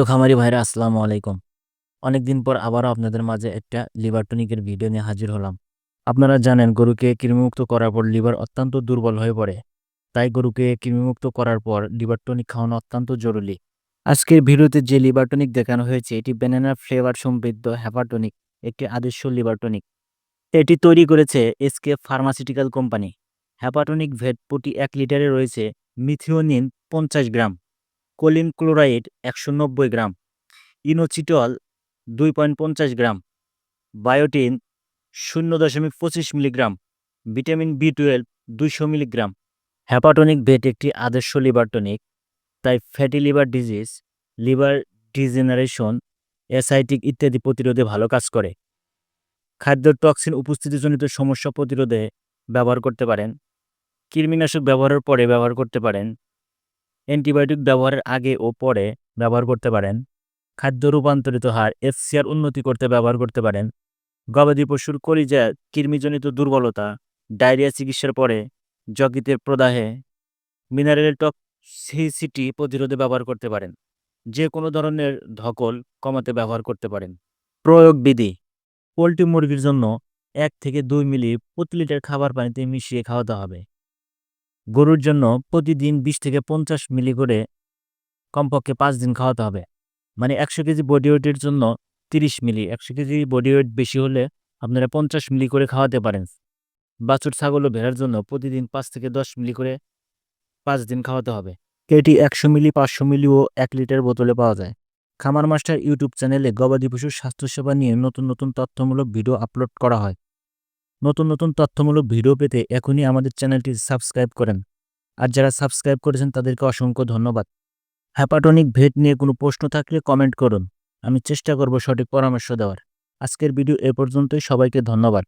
তো খামারি ভাইরা, আসসালামু আলাইকুম। অনেকদিন পর আবারও আপনাদের মাঝে একটা লিভার টনিকের ভিডিও নিয়ে হাজির হলাম। আপনারা জানেন, গরুকে কৃমিমুক্ত করার পর লিভার অত্যন্ত দুর্বল হয়ে পড়ে। তাই গরুকে কৃমিমুক্ত করার পর লিভার টনিক খাওয়ানো অত্যন্ত জরুরি। আজকের ভিডিওতে যে লিভার টনিক দেখানো হয়েছে, এটি ব্যানানা ফ্লেভার সমৃদ্ধ হ্যাপাটনিক একটি আদর্শ লিভার টনিক। এটি তৈরি করেছে S K pharmaceutical company Hepatonic vet প্রতি এক লিটারে রয়েছে, মিথিওনিন পঞ্চাশ গ্রাম। কোলিন ক্লোরাইড একশো নব্বই গ্রাম, ইনোচিটল দুই পয়েন্ট পঞ্চাশ গ্রাম, বায়োটিন শূন্য দশমিক পঁচিশ মিলিগ্রাম, ভিটামিন বি টুয়েলভ দুইশো মিলিগ্রাম। হ্যাপাটনিক ভেট একটি আদর্শ লিভার টনিক, তাই fatty liver disease, liver degeneration ascitic ইত্যাদি প্রতিরোধে ভালো কাজ করে। খাদ্য টক্সিন উপস্থিতিজনিত সমস্যা প্রতিরোধে ব্যবহার করতে পারেন, কৃমিনাশক ব্যবহারের পরে ব্যবহার করতে পারেন অ্যান্টিবায়োটিক ব্যবহারের আগে ও পরে ব্যবহার করতে পারেন। খাদ্য রূপান্তরিত হার এফসিআর উন্নতি করতে ব্যবহার করতে পারেন। গবাদি পশুর কলিজা, কৃমিজনিত দুর্বলতা, ডায়রিয়া চিকিৎসার পরে যকৃতের প্রদাহে মিনারেল টক্সিসিটি প্রতিরোধে ব্যবহার করতে পারেন। যে কোনো ধরনের ধকল কমাতে ব্যবহার করতে পারেন। প্রয়োগ বিধি পোলট্রি মুরগির জন্য এক থেকে দুই মিলি প্রতি লিটার খাবার পানিতে মিশিয়ে খাওয়াতে হবে। গরুর জন্য প্রতিদিন বিশ থেকে পঞ্চাশ মিলি করে কমপক্ষে পাঁচ দিন খাওয়াতে হবে। মানে একশো কেজি বডি ওয়েটের জন্য তিরিশ মিলি। একশো কেজি বডি ওয়েট বেশি হলে আপনারা পঞ্চাশ মিলি করে খাওয়াতে পারেন। বাছুর ছাগল ও ভেড়ার জন্য প্রতিদিন পাঁচ থেকে দশ মিলি করে পাঁচ দিন খাওয়াতে হবে। এটি একশো মিলি, পাঁচশো মিলি ও এক লিটার বোতলে পাওয়া যায়। খামার মাস্টার ইউটিউব চ্যানেলে গবাদি পশুর স্বাস্থ্যসেবা নিয়ে নতুন নতুন তথ্যমূলক ভিডিও আপলোড করা হয়। নতুন নতুন তথ্যমূলক ভিডিও পেতে এখনই আমাদের চ্যানেলটি সাবস্ক্রাইব করেন। আর যারা সাবস্ক্রাইব করেছেন, তাদেরকে অসংখ্য ধন্যবাদ। হ্যাপাটনিক ভেট নিয়ে কোনো প্রশ্ন থাকলে কমেন্ট করুন। আমি চেষ্টা করব সঠিক পরামর্শ দেওয়ার। আজকের ভিডিও এ পর্যন্তই। সবাইকে ধন্যবাদ।